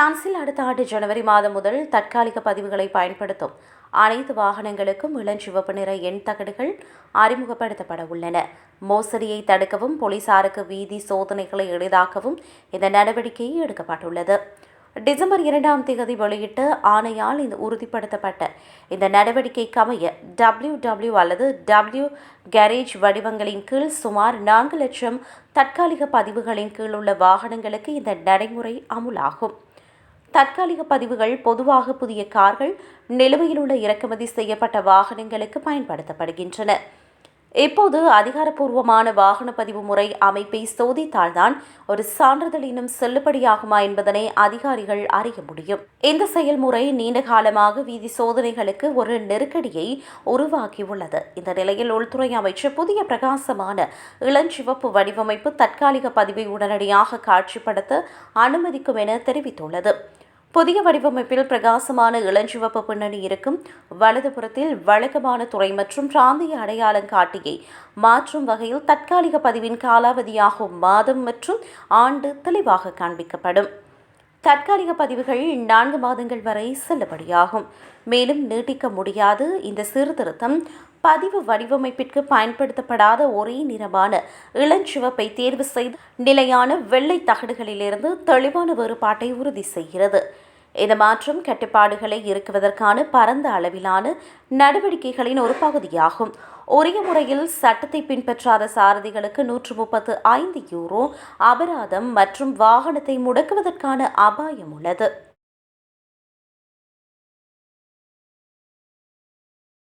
பிரான்சில் அடுத்த ஆண்டு ஜனவரி மாதம் முதல் தற்காலிக பதிவுகளை பயன்படுத்தும். அனைத்து வாகனங்களுக்கும் இளஞ்சிவப்பு நிற எண் தகடுகள் அறிமுகப்படுத்தப்பட உள்ளன. மோசடியை தடுக்கவும் போலீசாருக்கு வீதி சோதனைகளை எளிதாக்கவும் இந்த நடவடிக்கை எடுக்கப்பட்டுள்ளது. டிசம்பர் இரண்டாம் தேதி வெளியிட்ட ஆணையால் இந்த உறுதிப்படுத்தப்பட்ட இந்த நடவடிக்கைக்கு அமைய டபிள்யூ டபிள்யூ அல்லது டபிள்யூ கேரேஜ் வடிவங்களின் கீழ் சுமார் நான்கு லட்சம் தற்காலிக பதிவுகளின் கீழ் உள்ள வாகனங்களுக்கு இந்த நடைமுறை அமுலாகும். தற்காலிக பதிவுகள் பொதுவாக புதிய கார்கள் நிலுவையில் உள்ள இறக்குமதி செய்யப்பட்ட வாகனங்களுக்கு பயன்படுத்தப்படுகின்றன. இப்போது அதிகாரப்பூர்வமான வாகன பதிவு முறை அமைப்பை சோதித்தால்தான் ஒரு சான்றிதழ் இன்னும் செல்லுபடியாகுமா என்பதனை அதிகாரிகள் அறிய முடியும். இந்த செயல்முறை நீண்ட காலமாக வீதி சோதனைகளுக்கு ஒரு நெருக்கடியை உருவாக்கியுள்ளது. இந்த நிலையில் உள்துறை அமைச்சர் புதிய பிரகாசமான இளஞ்சிவப்பு வடிவமைப்பு தற்காலிக பதிவை உடனடியாக காட்சிப்படுத்த அனுமதிக்கும் என தெரிவித்துள்ளது. புதிய வடிவமைப்பில் பிரகாசமான இளஞ்சிவப்பு பின்னணி இருக்கும். வலதுபுறத்தில் வழக்கமான துறை மற்றும் பிராந்திய அடையாளங்காட்டியை மாற்றும் வகையில் தற்காலிக பதிவின் காலாவதியாகும் மாதம் மற்றும் ஆண்டு தெளிவாக காண்பிக்கப்படும். தற்காலிக பதிவுகள் நான்கு மாதங்கள் வரை செல்லுபடியாகும். மேலும் நீட்டிக்க முடியாது. இந்த சீர்திருத்தம் பதிவு வடிவமைப்பிற்கு பயன்படுத்தப்படாத ஒரே நிறமான இளஞ்சிவப்பை தேர்வு செய்து நிலையான வெள்ளை தகடுகளிலிருந்து தெளிவான வேறுபாட்டை உறுதி செய்கிறது. இந்த மாற்றம் கட்டுப்பாடுகளை இறுக்குவதற்கான பரந்த அளவிலான நடவடிக்கைகளின் ஒரு பகுதியாகும். உரிய முறையில் சட்டத்தை பின்பற்றாத சாரதிகளுக்கு நூற்று முப்பத்து ஐந்து யூரோ அபராதம் மற்றும் வாகனத்தை முடக்குவதற்கான அபாயம் உள்ளது.